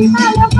一块两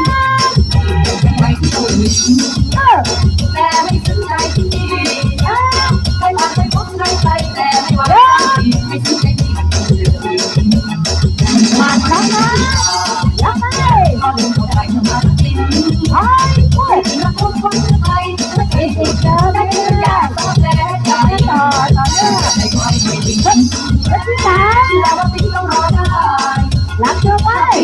เ